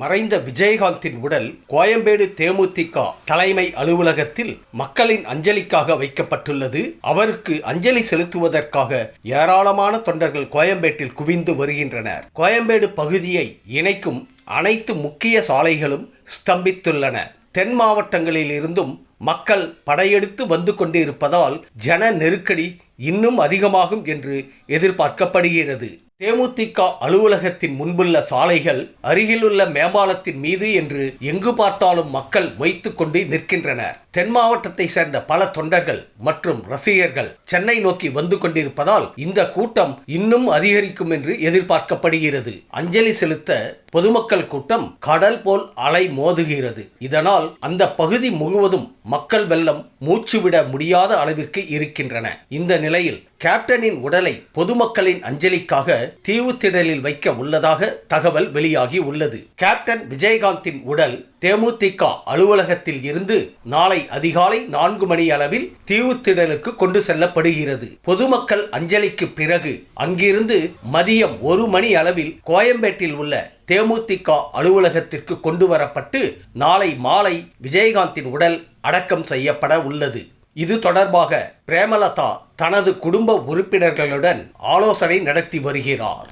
மறைந்த விஜயகாந்தின் உடல் கோயம்பேடு தேமுதிக தலைமை அலுவலகத்தில் மக்களின் அஞ்சலிக்காக வைக்கப்பட்டுள்ளது. அவருக்கு அஞ்சலி செலுத்துவதற்காக ஏராளமான தொண்டர்கள் கோயம்பேட்டில் குவிந்து வருகின்றனர். கோயம்பேடு பகுதியை இணைக்கும் அனைத்து முக்கிய சாலைகளும் ஸ்தம்பித்துள்ளன. தென் மாவட்டங்களில் இருந்தும் மக்கள் படையெடுத்து வந்து கொண்டிருப்பதால் ஜன நெருக்கடி இன்னும் அதிகமாகும் என்று எதிர்பார்க்கப்படுகிறது. தேமுதிக அலுவலகத்தின் முன்புள்ள சாலைகள் அருகிலுள்ள மேம்பாலத்தின் மீது என்று எங்கு பார்த்தாலும் மக்கள் மொய்த்து கொண்டு நிற்கின்றனர். தென் மாவட்டத்தை சேர்ந்த பல தொண்டர்கள் மற்றும் ரசிகர்கள் சென்னை நோக்கி வந்து கொண்டிருப்பதால் இந்த கூட்டம் இன்னும் அதிகரிக்கும் என்று எதிர்பார்க்கப்படுகிறது. அஞ்சலி செலுத்த பொதுமக்கள் கூட்டம் கடல் போல் அலை மோதுகிறது. இதனால் அந்த பகுதி முழுவதும் மக்கள் வெள்ளம் மூச்சுவிட முடியாத அளவிற்கு இருக்கின்றன. இந்த நிலையில் கேப்டனின் உடலை பொதுமக்களின் அஞ்சலிக்காக தீவுத்திடலில் வைக்க உள்ளதாக தகவல் வெளியாகி உள்ளது. கேப்டன் விஜயகாந்தின் உடல் தேமுதிக அலுவலகத்தில் இருந்து நாளை அதிகாலை நான்கு மணி அளவில் தீவுத்திடலுக்கு கொண்டு செல்லப்படுகிறது. பொதுமக்கள் அஞ்சலிக்கு பிறகு அங்கிருந்து மதியம் ஒரு மணி அளவில் கோயம்பேட்டில் உள்ள தேமுதிக அலுவலகத்திற்கு கொண்டு வரப்பட்டு நாளை மாலை விஜயகாந்தின் உடல் அடக்கம் செய்யப்பட உள்ளது. இது தொடர்பாக பிரேமலதா தனது குடும்ப உறுப்பினர்களுடன் ஆலோசனை நடத்தி வருகிறார்.